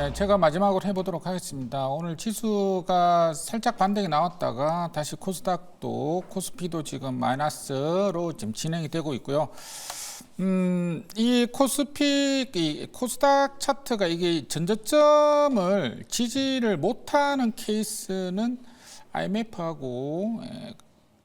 예, 제가 마지막으로 해보도록 하겠습니다. 오늘 지수가 살짝 반등이 나왔다가 다시 코스닥도 코스피도 지금 마이너스로 지금 진행이 되고 있고요. 음, 이 코스피, 이 코스닥 차트가 이게 전저점을 지지를 못하는 케이스는 IMF하고 예,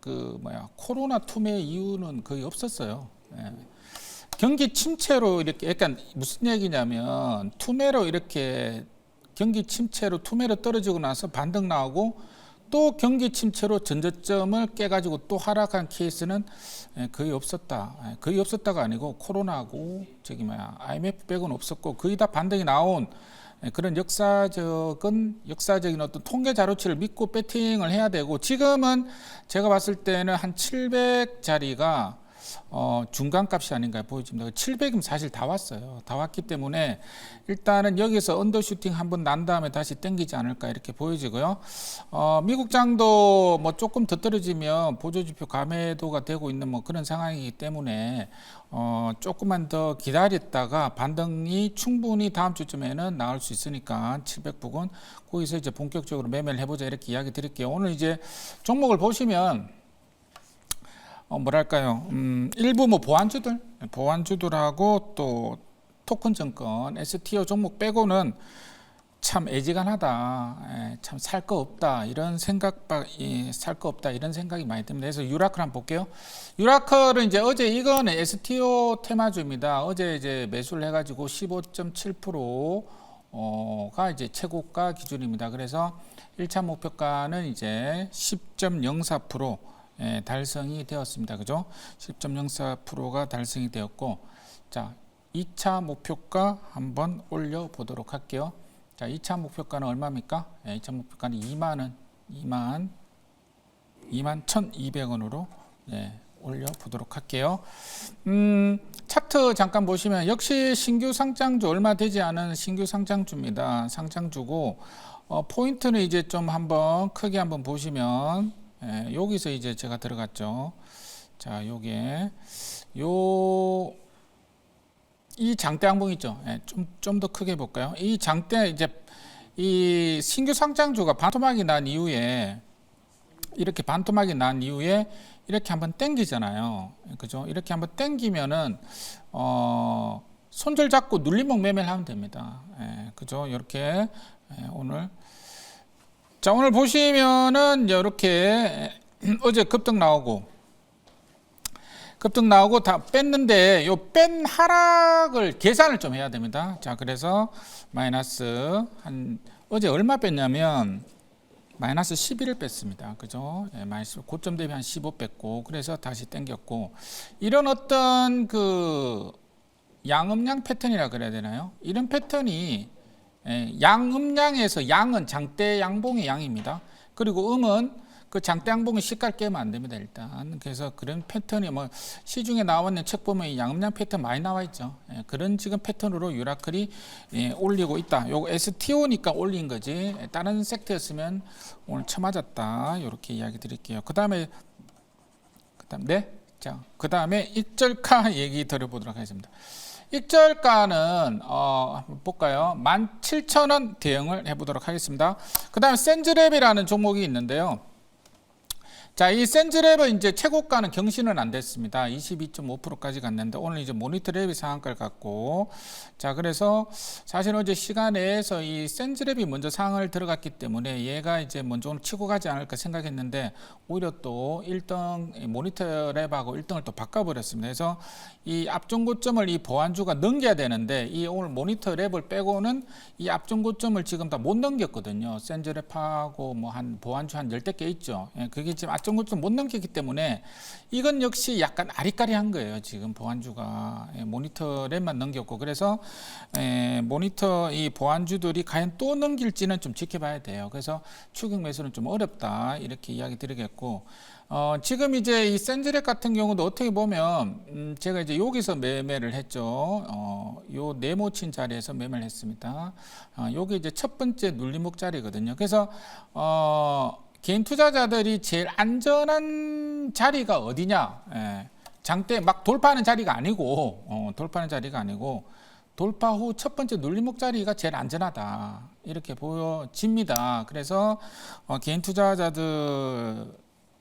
그 뭐야 코로나 투매 이유는 거의 없었어요. 예. 경기 침체로 이렇게 약간 무슨 얘기냐면 투매로 이렇게 경기 침체로 투매로 떨어지고 나서 반등 나오고 또 경기 침체로 전저점을 깨가지고 또 하락한 케이스는 예, 거의 없었다. 예, 거의 없었다가 아니고 코로나고 저기 뭐야 IMF 빼고는 없었고 거의 다 반등이 나온 예, 그런 역사적인 역사적인 어떤 통계 자료치를 믿고 배팅을 해야 되고 지금은 제가 봤을 때는 한 700짜리가 어, 중간값이 아닌가 보여집니다. 700이면 사실 다 왔어요. 다 왔기 때문에 일단은 여기서 언더슈팅 한 번 난 다음에 다시 땡기지 않을까 이렇게 보여지고요. 어, 미국장도 뭐 조금 더 떨어지면 보조지표 감해도가 되고 있는 뭐 그런 상황이기 때문에 어, 조금만 더 기다렸다가 반등이 충분히 다음 주쯤에는 나올 수 있으니까 700 부근 거기서 이제 본격적으로 매매를 해보자 이렇게 이야기 드릴게요. 오늘 이제 종목을 보시면 어, 뭐랄까요? 음, 일부 뭐 보안주들, 보안주들하고 또 토큰 증권, STO 종목 빼고는 참 애지간하다, 예, 참살 거 없다 이런 생각, 살 거 없다 이런 생각이 많이 듭니다. 그래서 유라클 한번 볼게요. 유라클은 이제 어제 이거는 STO 테마주입니다. 어제 이제 매수를 해가지고 15.7% 어가 이제 최고가 기준입니다. 그래서 1차 목표가는 이제 10.04% 예, 달성이 되었습니다. 그죠? 10.04%가 달성이 되었고, 자, 2차 목표가 한번 올려 보도록 할게요. 자, 2차 목표가는 얼마입니까? 예, 2차 목표가는 2만 원, 2만, 2만 1,200원으로 예, 올려 보도록 할게요. 음, 차트 잠깐 보시면 역시 신규 상장주 얼마 되지 않은 신규 상장주입니다. 상장주고 어, 포인트는 이제 좀 한번 크게 한번 보시면 예, 여기서 이제 제가 들어갔죠. 자, 요게 요 이 장대 항봉 있죠. 예, 좀좀 더 크게 볼까요? 이 장대 이제 이 신규 상장주가 반토막이 난 이후에 이렇게 반토막이 난 이후에 이렇게 한번 땡기잖아요. 그죠? 이렇게 한번 땡기면은 어 손절 잡고 눌림목 매매를 하면 됩니다. 예, 그죠? 이렇게 예, 오늘 자 오늘 보시면은 이렇게 어제 급등 나오고 급등 나오고 다 뺐는데 요 뺀 하락을 계산을 좀 해야 됩니다. 자 그래서 마이너스 한 어제 얼마 뺐냐면 마이너스 11을 뺐습니다. 그죠? 예, 마이너스 고점 대비 한 15 뺐고 그래서 다시 땡겼고 이런 어떤 그 양음양 패턴이라 그래야 되나요? 이런 패턴이 예, 양음양에서 양은 장대 양봉의 양입니다. 그리고 음은 그 장대 양봉의 시가를 깨면 안 됩니다. 일단 그래서 그런 패턴이 뭐 시중에 나왔는 책 보면 이 양음양 패턴 많이 나와 있죠. 예, 그런 지금 패턴으로 유라클이 예, 올리고 있다. 요거 STO니까 올린 거지. 예, 다른 섹터였으면 오늘 쳐맞았다. 이렇게 이야기 드릴게요. 그 다음에 그다음 네. 자, 그 다음에 익절카 얘기 드려보도록 하겠습니다. 익절가는 어, 한번 볼까요? 17,000원 대응을 해보도록 하겠습니다. 그 다음에 센즈랩이라는 종목이 있는데요. 자, 이 센즈랩은 이제 최고가는 경신은 안 됐습니다. 22.5%까지 갔는데 오늘 이제 모니터랩이 상한가를 갔고 자, 그래서 사실 어제 시간 내에서 이 센즈랩이 먼저 상을 들어갔기 때문에 얘가 이제 먼저 오늘 치고 가지 않을까 생각했는데 오히려 또 1등 모니터랩하고 1등을 또 바꿔 버렸습니다. 그래서 이 앞전고점을 이 보안주가 넘겨야 되는데 이 오늘 모니터랩을 빼고는 이 앞전고점을 지금 다 못 넘겼거든요. 센즈랩하고 뭐 한 보안주 한 열댓 개 있죠. 예, 그게 지금 앞전고점 못 넘겼기 때문에 이건 역시 약간 아리까리한 거예요. 지금 보안주가 예, 모니터랩만 넘겼고 그래서 예, 모니터 이 보안주들이 과연 또 넘길지는 좀 지켜봐야 돼요. 그래서 추격 매수는 좀 어렵다 이렇게 이야기 드리겠고 어, 지금 이제 이 센즈렉 같은 경우도 어떻게 보면 음, 제가 이제 여기서 매매를 했죠. 어, 요 네모친 자리에서 매매를 했습니다. 어, 요게 이제 첫 번째 눌림목 자리거든요. 그래서 어, 개인 투자자들이 제일 안전한 자리가 어디냐? 예, 장대 막 돌파하는 자리가 아니고 어, 돌파하는 자리가 아니고 돌파 후 첫 번째 눌림목 자리가 제일 안전하다 이렇게 보여집니다. 그래서 어, 개인 투자자들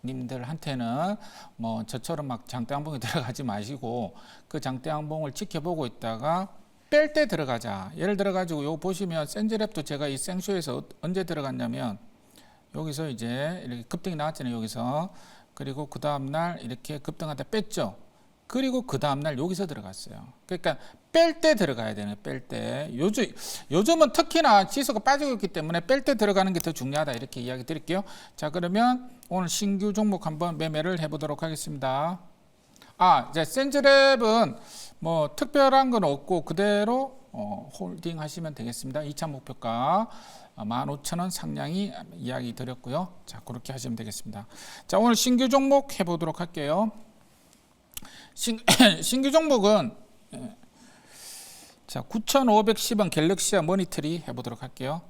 님들한테는 뭐 저처럼 막 장대 항봉에 들어가지 마시고 그 장대 항봉을 지켜보고 있다가 뺄 때 들어가자. 예를 들어 가지고 요 보시면 센즈랩도 제가 이 생쇼에서 어- 언제 들어갔냐면 여기서 이제 이렇게 급등이 나왔잖아요. 여기서 그리고 그 다음 날 이렇게 급등하다 뺐죠. 그리고 그 다음 날 여기서 들어갔어요. 그러니까 뺄 때 들어가야 되는 뺄 때. 요즘 요즘은 특히나 지수가 빠지고 있기 때문에 뺄 때 들어가는 게 더 중요하다 이렇게 이야기 드릴게요. 자 그러면 오늘 신규 종목 한번 매매를 해보도록 하겠습니다. 아 이제 센즈랩은 뭐 특별한 건 없고 그대로 어, 홀딩 하시면 되겠습니다. 2차 목표가 15,000원 상량이 이야기 드렸고요. 자 그렇게 하시면 되겠습니다. 자 오늘 신규 종목 해보도록 할게요. 신, 신규 종목은 예, 자 9,510원 갤럭시아 모니터리 해보도록 할게요.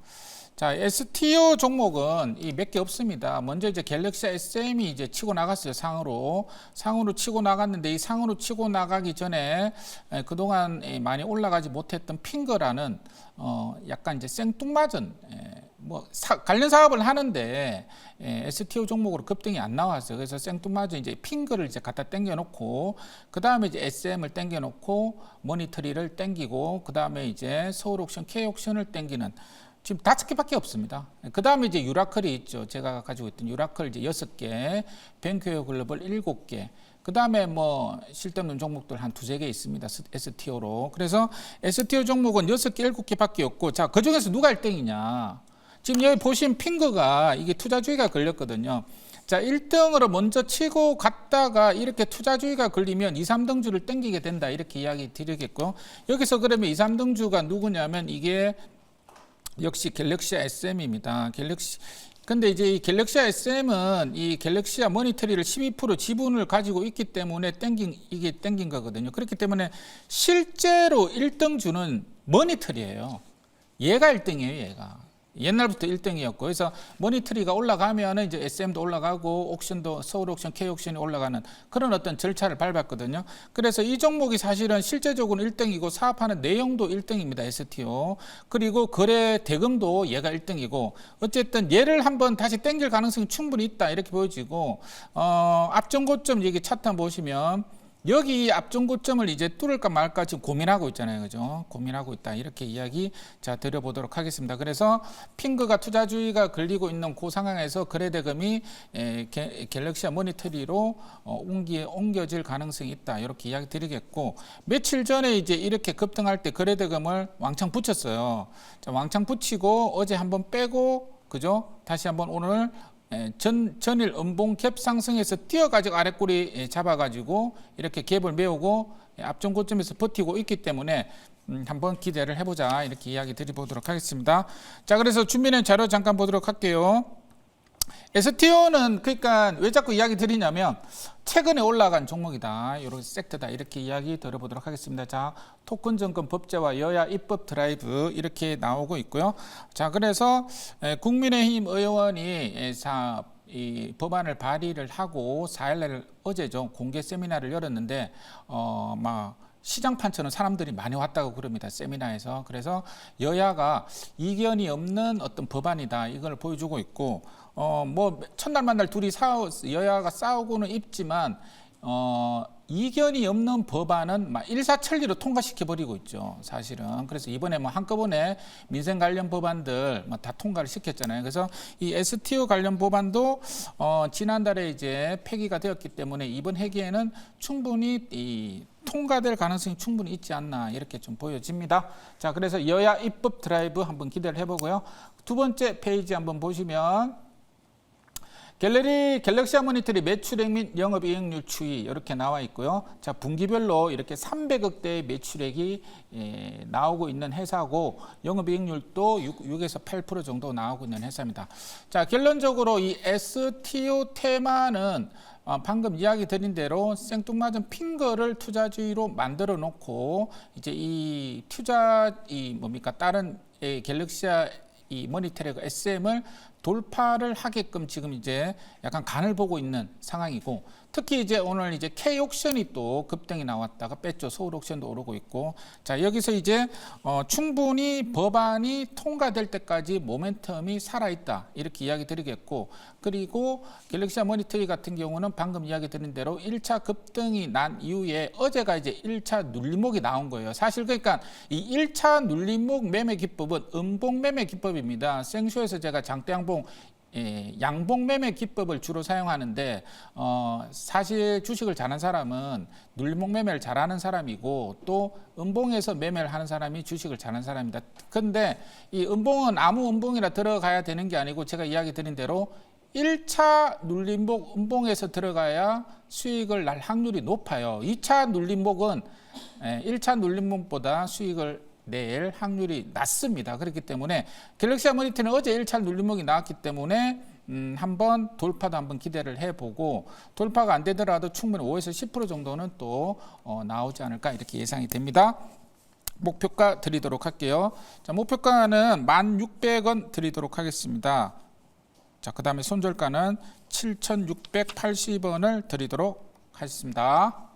자 STO 종목은 이 몇 개 없습니다. 먼저 이제 갤럭시 SM이 이제 치고 나갔어요 상으로 상으로 치고 나갔는데 이 상으로 치고 나가기 전에 에, 그동안 에, 많이 올라가지 못했던 핑거라는 어 약간 이제 생뚱맞은 에, 뭐 사- 관련 사업을 하는데 에, STO 종목으로 급등이 안 나왔어요. 그래서 생뚱맞은 이제 핑거를 이제 갖다 당겨놓고 그 다음에 이제 SM을 당겨놓고 모니터리를 당기고 그 다음에 이제 서울 옥션 K 옥션을 당기는 지금 다섯 개밖에 없습니다. 그 다음에 이제 유라클이 있죠. 제가 가지고 있던 유라클 이제 여섯 개, 뱅크웨어 글로벌 일곱 개. 그 다음에 뭐 실없는 종목들 한 두세 개 있습니다. STO로. 그래서 STO 종목은 여섯 개, 일곱 개밖에 없고, 자, 그 중에서 누가 1등이냐? 지금 여기 보신 핑거가 이게 투자주의가 걸렸거든요. 자, 1등으로 먼저 치고 갔다가 이렇게 투자주의가 걸리면 2, 3등주를 땡기게 된다. 이렇게 이야기 드리겠고, 여기서 그러면 2, 3등주가 누구냐면 이게 역시 갤럭시 SM입니다. 갤럭시 근데 이제 이 갤럭시 SM은 이 갤럭시아 모니터리를 12% 지분을 가지고 있기 때문에 땡긴 이게 땡긴 거거든요. 그렇기 때문에 실제로 1등 주는 모니터리예요. 얘가 1등이에요, 얘가. 옛날부터 1등이었고 그래서 모니터리가 올라가면 이제 SM도 올라가고 옥션도 서울 옥션 K 옥션이 올라가는 그런 어떤 절차를 밟았거든요. 그래서 이 종목이 사실은 실제적으로 1등이고 사업하는 내용도 1등입니다. STO. 그리고 거래 대금도 얘가 1등이고 어쨌든 얘를 한번 다시 땡길 가능성이 충분히 있다. 이렇게 보여지고 어 앞전 고점 얘기 차트 보시면 여기 앞전 고점을 이제 뚫을까 말까 지금 고민하고 있잖아요. 그죠? 고민하고 있다. 이렇게 이야기 자 드려보도록 하겠습니다. 그래서 핑크가 투자주의가 걸리고 있는 그 상황에서 거래대금이 에, 갤- 갤럭시아 모니터리로 어, 옮기, 옮겨질 가능성이 있다. 이렇게 이야기 드리겠고 며칠 전에 이제 이렇게 급등할 때 거래대금을 왕창 붙였어요. 자, 왕창 붙이고 어제 한번 빼고 그죠? 다시 한번 오늘 에, 전, 전일 음봉 갭 상승에서 뛰어가지고 아랫꼬리 에, 잡아가지고 이렇게 갭을 메우고 에, 앞전 고점에서 버티고 있기 때문에 음, 한번 기대를 해보자 이렇게 이야기 드려보도록 하겠습니다. 자 그래서 준비된 자료 잠깐 보도록 할게요. STO는 그러니까 왜 자꾸 이야기 드리냐면 최근에 올라간 종목이다. 이렇게 섹터다. 이렇게 이야기 들어보도록 하겠습니다. 자, 토큰 정권 법제와 여야 입법 드라이브 이렇게 나오고 있고요. 자, 그래서 에, 국민의힘 의원이 에, 사, 이 법안을 발의를 하고 4일 날 어제죠 공개 세미나를 열었는데 어막 시장 판처럼 사람들이 많이 왔다고 그럽니다. 세미나에서. 그래서 여야가 이견이 없는 어떤 법안이다. 이걸 보여주고 있고, 어, 뭐, 첫날 만날 둘이 싸우, 여야가 싸우고는 있지만, 어, 이견이 없는 법안은 막 일사천리로 통과시켜버리고 있죠. 사실은. 그래서 이번에 뭐 한꺼번에 민생 관련 법안들 뭐다 통과를 시켰잖아요. 그래서 이 STO 관련 법안도 어, 지난달에 이제 폐기가 되었기 때문에 이번 회기에는 충분히 이 통과될 가능성이 충분히 있지 않나 이렇게 좀 보여집니다. 자, 그래서 여야 입법 드라이브 한번 기대를 해보고요. 두 번째 페이지 한번 보시면 갤러리 갤럭시아 모니터리 매출액 및 영업이익률 추이 이렇게 나와 있고요. 자 분기별로 이렇게 300억대의 매출액이 예, 나오고 있는 회사고 영업이익률도 6, 6에서 8% 정도 나오고 있는 회사입니다. 자 결론적으로 이 STO 테마는 어, 방금 이야기 드린 대로 생뚱맞은 핑거를 투자주의로 만들어 놓고 이제 이 투자 이 뭡니까 다른 이 갤럭시아 이 모니터링 SM을 돌파를 하게끔 지금 이제 약간 간을 보고 있는 상황이고 특히 이제 오늘 이제 K 옥션이 또 급등이 나왔다가 뺐죠. 서울 옥션도 오르고 있고 자 여기서 이제 어, 충분히 법안이 통과될 때까지 모멘텀이 살아 있다 이렇게 이야기 드리겠고 그리고 갤럭시아 모니터리 같은 경우는 방금 이야기 드린 대로 1차 급등이 난 이후에 어제가 이제 1차 눌림목이 나온 거예요. 사실 그러니까 이 1차 눌림목 매매 기법은 음봉 매매 기법입니다. 생쇼에서 제가 장대양봉 예, 양봉 매매 기법을 주로 사용하는데 어, 사실 주식을 잘하는 사람은 눌림목 매매를 잘하는 사람이고 또 음봉에서 매매를 하는 사람이 주식을 잘하는 사람입니다. 근데 이 음봉은 아무 음봉이나 들어가야 되는 게 아니고 제가 이야기 드린 대로 1차 눌림목 음봉에서 들어가야 수익을 날 확률이 높아요. 2차 눌림목은 예, 1차 눌림목보다 수익을 낼 확률이 낮습니다. 그렇기 때문에 갤럭시아 모니터는 어제 1차 눌림목이 나왔기 때문에 음, 한번 돌파도 한번 기대를 해보고 돌파가 안 되더라도 충분히 5에서 10% 정도는 또 어, 나오지 않을까 이렇게 예상이 됩니다. 목표가 드리도록 할게요. 자, 목표가는 1,600원 드리도록 하겠습니다. 자, 그 다음에 손절가는 7,680원을 드리도록 하겠습니다.